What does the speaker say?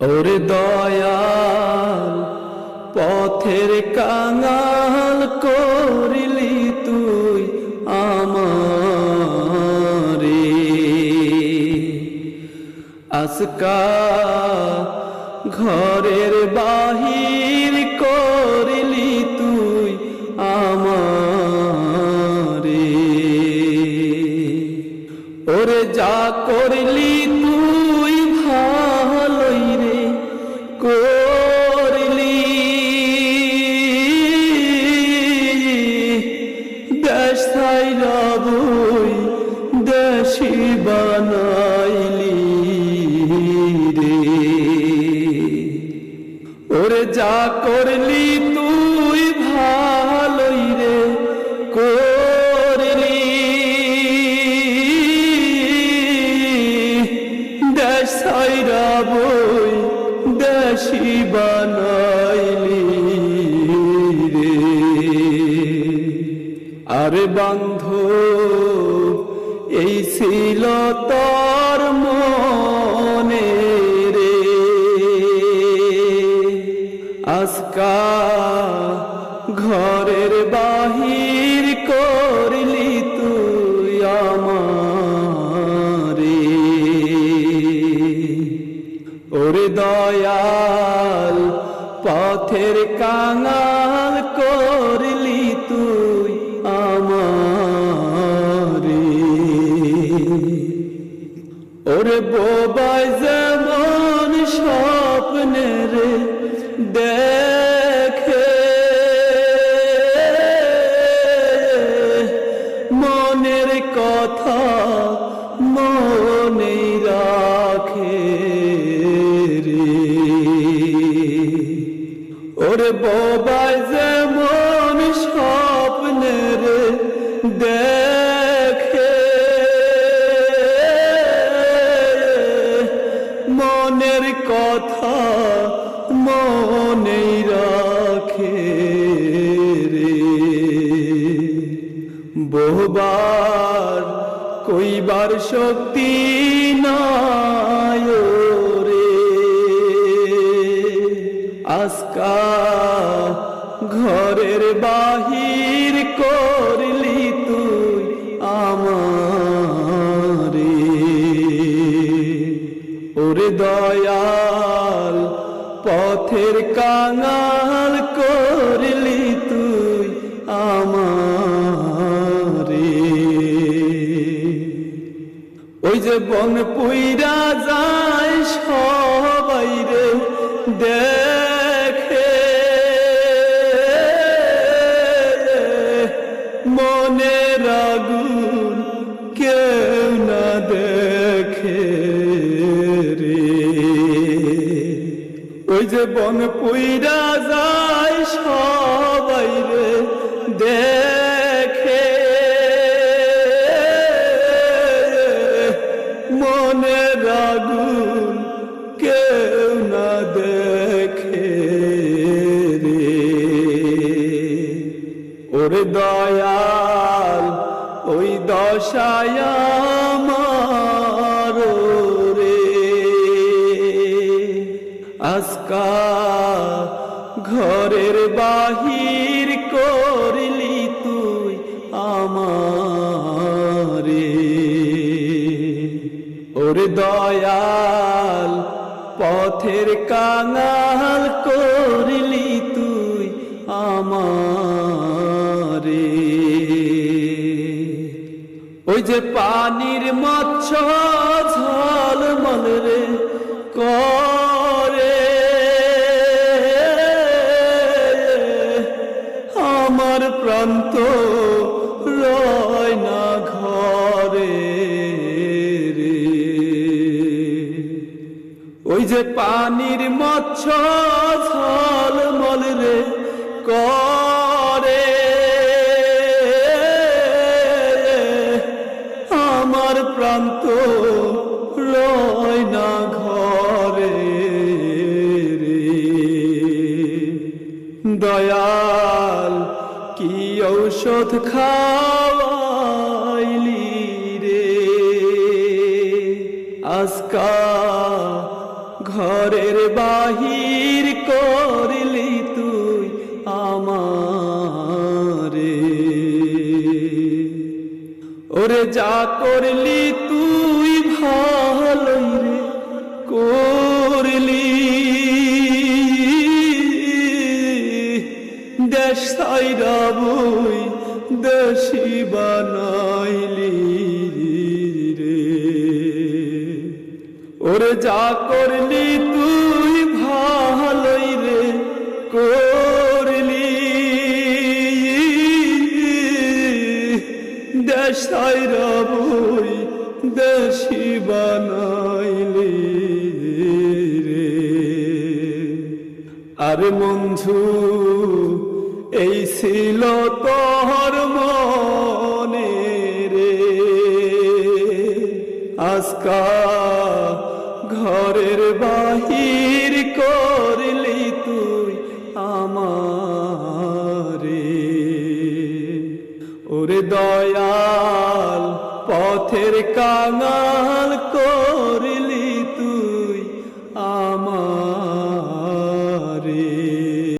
ওরে দয়াল পথের কাঙাল করলি তুই আমারে। আজকা ঘরের বাহির করলি তুই আমারে। ওরে যা করলি তুই যা করলি তুই ভালোই রে, করলি। দেশ সাইরা বই দেশি বানাইলি রে। আরে বান্ধ এই ছিল তোর মনে। আজকা ঘরের বাহির করলি তুই আমারে। ওরে দয়াল, পথের কাঙাল করলি তুই আমারে। ওরে বোবাই যেমন স্বপ্নের দেখে বোবাই যেমন স্বপ্নের দেখে। মনের কথা মনে রাখে রে। বহুবার কইবার শক্তি নাই আজকা ঘরের বাহির করলি তুই আমারে। ওরে দয়াল, পথের কাঙাল করলি তুই আমারে। ওই যে বন পুইরা যায় সবাই রে, দেখে বন পুইরা যায় সবাই রে দেখে। মনে রাগুন কেউ না দেখে রে। ওরে দয়াল, ওই দশায় আজকা ঘরের বাহির করলি তুই আমারে। ওরে দয়াল, পথের কাঙাল করলি তুই আমারে। ওই যে পানির মৎস্য ঝলমল রে, করে আমার প্রান্ত রয় না ঘরে রে। ওই যে পানির মৎস্য ঝলমল রে করে। আমার প্রান্ত রয় না ঘরে রে। দয়াল কি ঔষধ খাওয়াইলি রে। আজকা ঘরের বাহির করলি তুই আমারে। ওরে যা করলি তুই ভালোই রে। করলি দেশ সাইরা বই, দেশি বানাইলি রে। ওরে যা করলি তুই ভালোই রে, করলি। দেশাই রবই দেশি বানাইলি রে। আর বন্ধু এই ছিল তোর মনে রে। আজকা ঘরের বাহির করলি তুই আমারে। ওরে দয়াল, পথের কাঙাল কর